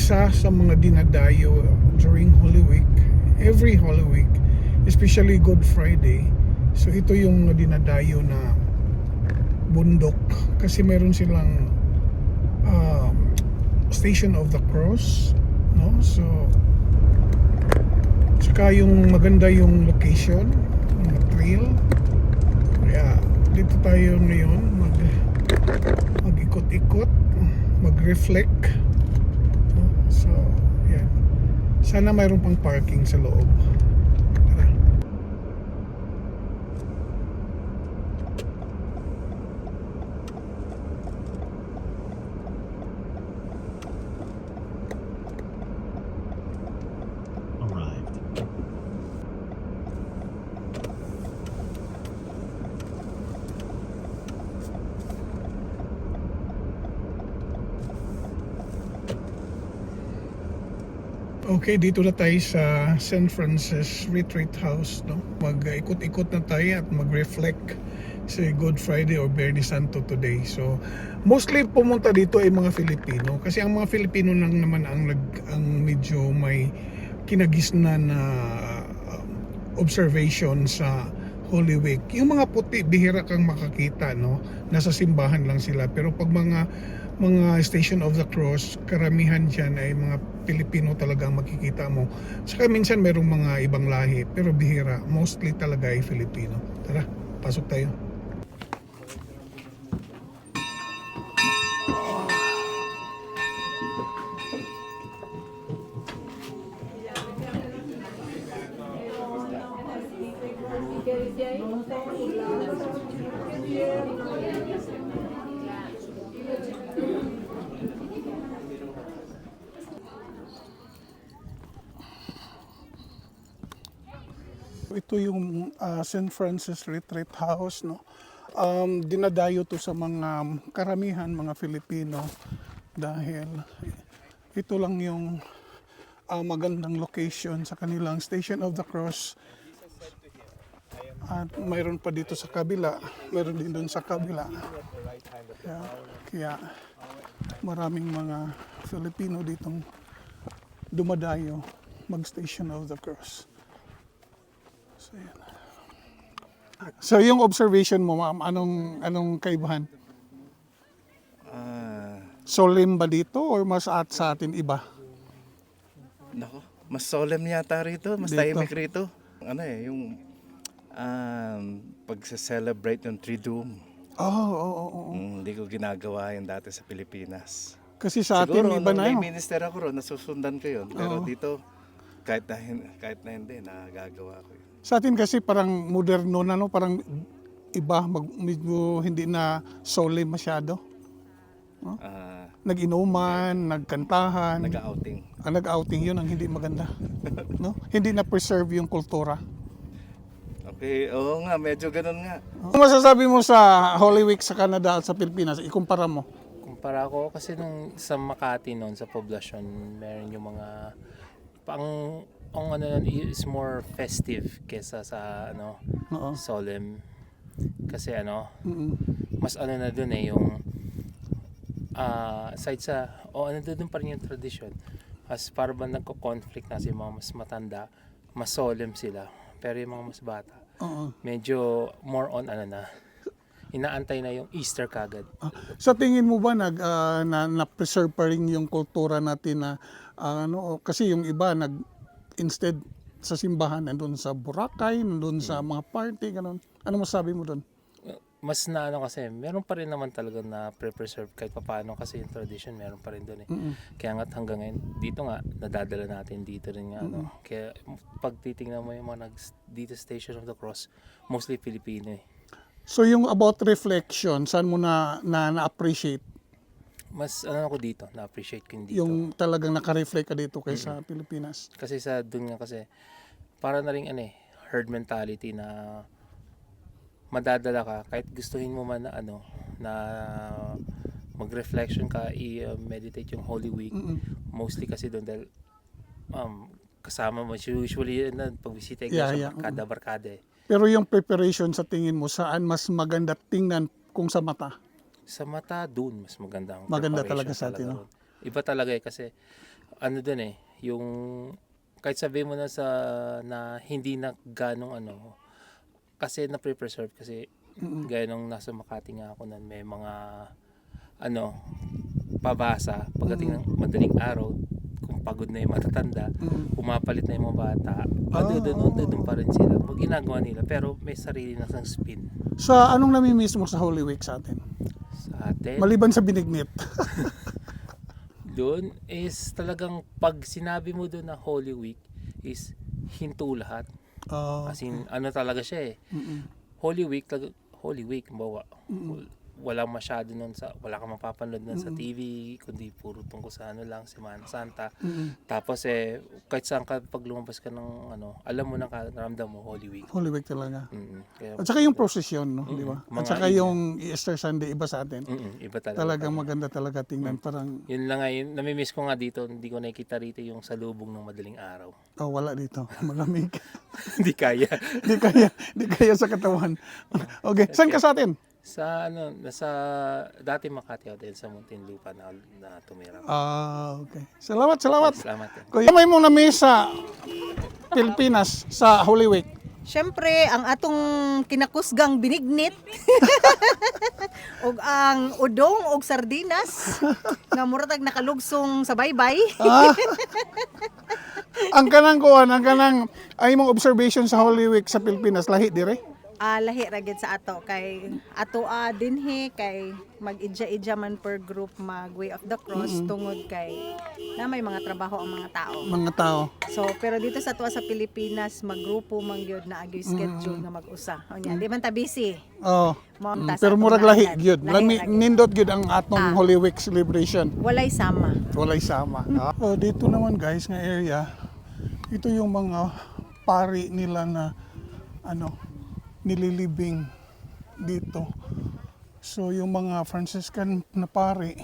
isa sa mga dinadayo during Holy Week, every Holy Week, especially Good Friday. So ito yung dinadayo na bundok kasi meron silang um, Station of the Cross, no? So Tsaka yung maganda yung location, yung trail. Kaya dito tayo ngayon mag mag-ikot-ikot, mag-reflect. No? So, yan. Sana mayroon pang parking sa loob. Okay, dito na tayo sa St. Francis Retreat House, no? Mag-ikot-ikot na tayo at mag-reflect sa Good Friday or Verde Santo today. So, mostly pumunta dito ay mga Filipino kasi ang mga Filipino lang naman ang nag ang medyo may kinagisnan na uh, observation sa Holy Week. Yung mga puti bihira kang makakita, no? Nasa simbahan lang sila. Pero pag mga mga Station of the Cross, karamihan dyan ay mga Pilipino talaga ang makikita mo. Saka minsan merong mga ibang lahi, pero bihira. Mostly talaga ay Filipino. Tara, pasok tayo. Ito yung ah, St. Francis Retreat House, no? Um, dinadayo to sa mga karamihan mga Filipino dahil ito lang yung ah, magandang location sa kanilang Station of the Cross. At mayroon pa dito sa kabila, mayroon din doon sa kabila. Kaya, kaya maraming mga Filipino ditong dumadayo mag-Station of the Cross. So, yan. So, yung observation mo, ma'am, anong, anong kaibahan? Ah, Solemn ba dito or mas at sa atin iba? nako, mas solemn yata rito, mas Dito. tahimik rito. Ano eh, yung um, pagsa-celebrate ng Triduum. Oo, oo, oo, oo. Mm, Hindi ko ginagawa yun dati sa Pilipinas. Kasi sa atin Siguro, iba nung na lay yun. minister ako ron, nasusundan ko yun. Pero dito, kahit na, kahit na hindi, nagagawa ko yun. Sa atin kasi parang moderno na, no? Parang iba, mag, medyo hindi na solemn masyado. Ah, Nag-inuman, nagkantahan. nag-outing. ang nag-outing yun ang hindi maganda. No? Hindi na preserve yung kultura. Okay, oo nga, medyo ganun nga. Ano masasabi mo sa Holy Week sa Canada at sa Pilipinas? Ikumpara mo. Kumpara ko kasi nung sa Makati noon sa poblasyon, meron yung mga pang ang ano nun is more festive kesa sa ano Oo. solemn kasi ano Mm-mm. mas ano na dun eh yung ah aside sa o ano dun pa rin yung tradition as para ba nagko-conflict na si mga mas matanda mas solemn sila pero yung mga mas bata Oo. medyo more on ano na inaantay na yung Easter kagad Ah, Sa tingin mo ba nag ah, na, na-preserve pa rin yung kultura natin na ah, ano kasi yung iba nag instead sa simbahan nandun sa Boracay, nandun sa mga party ganun. Ano masabi mo doon? mas na ano kasi, meron pa rin naman talaga na pre-preserve kahit papaano kasi yung tradition meron pa rin doon eh. Mm-mm. Kaya nga hanggang ngayon, dito nga, nadadala natin dito rin nga. Ano. Kaya pag titingnan mo yung mga nag, dito Station of the Cross, mostly Filipino eh. So yung about reflection, saan mo na na, na-appreciate Mas ano ako dito, na-appreciate ko yung dito. yung talagang naka-reflect ka dito kaysa Pilipinas? Kasi sa doon nga kasi, para na rin ano eh, herd mentality na madadala ka kahit gustuhin mo man na ano na mag-reflection ka i-meditate yung Holy Week Mm-mm. mostly kasi doon dahil um, kasama mo usually na pag bisita Yeah, yeah, yeah. sa barkada barkada eh. Pero yung preparation sa tingin mo, saan mas maganda tingnan kung sa mata? Sa mata doon mas maganda ang Maganda talaga sa atin, no? doon. Iba talaga eh kasi ano dun eh, yung kahit sabihin mo na sa na hindi na ganong ano kasi na preserve kasi gaya nung nasa Makati nga ako nun may mga ano pabasa pagdating ng madaling araw kung pagod na yung matatanda pumapalit na yung mga bata andun doon pa rin sila Pag ginagawa nila pero may sarili na sang spin Sa anong namimiss mo sa Holy Week sa atin? Sa atin Maliban sa binignit. doon is talagang pag sinabi mo doon na Holy Week is hinto lahat. Ah, As in, ano talaga siya eh. Holy Week, Holy Week, bawa. Walang masyado nun sa, wala kang mapapanood nun sa TV, kundi puro tungkol sa ano lang, Semana Santa. Tapos eh, kahit saan ka, pag lumabas ka ng ano, alam mo na karamdam mo, Holy Week. Holy Week talaga. Kaya, At saka yung procession, no? Di ba? Mga At saka iba. yung Easter Sunday, iba sa atin. mm iba talaga. Talagang maganda talaga tingnan. Parang, Yun lang yun, namimiss ko nga dito, hindi ko nakikita rito yung salubong ng madaling araw. oh, wala dito. Malamig. hindi kaya. di kaya, di kaya sa katawan. Okay, saan ka sa atin? Sa ano, nasa dati Makati din sa Muntinlupa na, na tumira. Ah, okay. Salamat, salamat. Salamat din. Kuya, may mong na-miss sa Pilipinas sa Holy Week. Siyempre, ang atong kinakusgang binignit ug ang udong ug sardinas nga muratag nakalugsong sa baybay. Ah. ang kanang kuan, ang kanang ay mong observation sa Holy Week sa Pilipinas lahi dire. Ah, lahi ra gid sa ato kay ato ah, dinhi kay mag-idya-idya man per group mag way of the cross tungod kay na may mga trabaho ang mga tao. Mga tao. So, pero dito sa tuwa sa Pilipinas, maggrupo man gyud na agyo schedule nga mag-usa. O nya, di man ta busy. Oh. Mm, sa pero murag lahi gyud. Lami nindot gyud ang atong Ah. Holy Week celebration. Walay sama. Walay sama. Ah. Oh, dito naman guys nga area. Ito yung mga pari nila na ano nililibing dito. So yung mga Franciscan na pari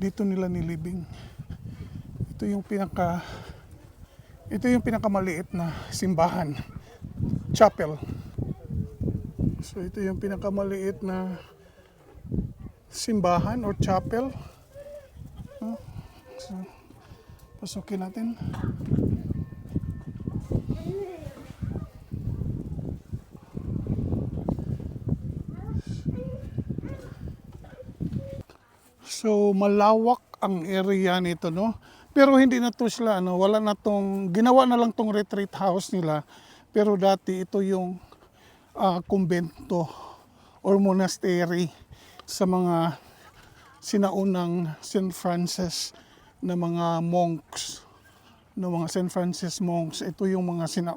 dito nila nilibing. Ito yung pinaka ito yung pinakamaliit na simbahan. Chapel. So ito yung pinakamaliit na simbahan or chapel. No? So, pasukin natin. So malawak ang area nito no. Pero hindi na to sila ano, wala na tong ginawa na lang tong retreat house nila. Pero dati ito yung ah, kumbento or monastery sa mga sinaunang St. Francis na mga monks na mga St. Francis monks ito yung mga sina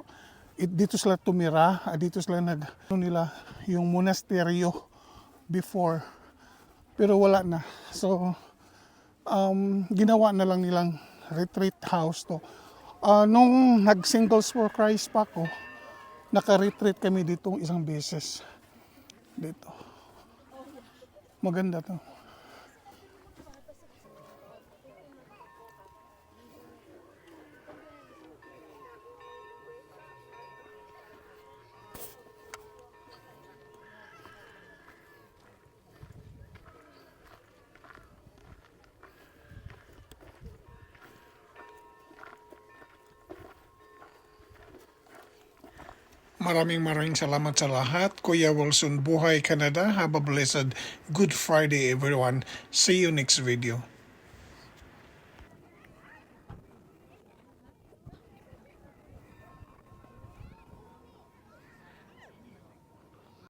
it, dito sila tumira ah, dito sila nag ano nila yung monasteryo before pero wala na. So um, ginawa na lang nilang retreat house to. Ah, nung nag singles for Christ pa ako naka-retreat kami dito isang beses dito. Maganda to Maraming maraming salamat sa lahat. Kuya Wilson, Buhay Canada. Have a blessed Good Friday everyone. See you next video.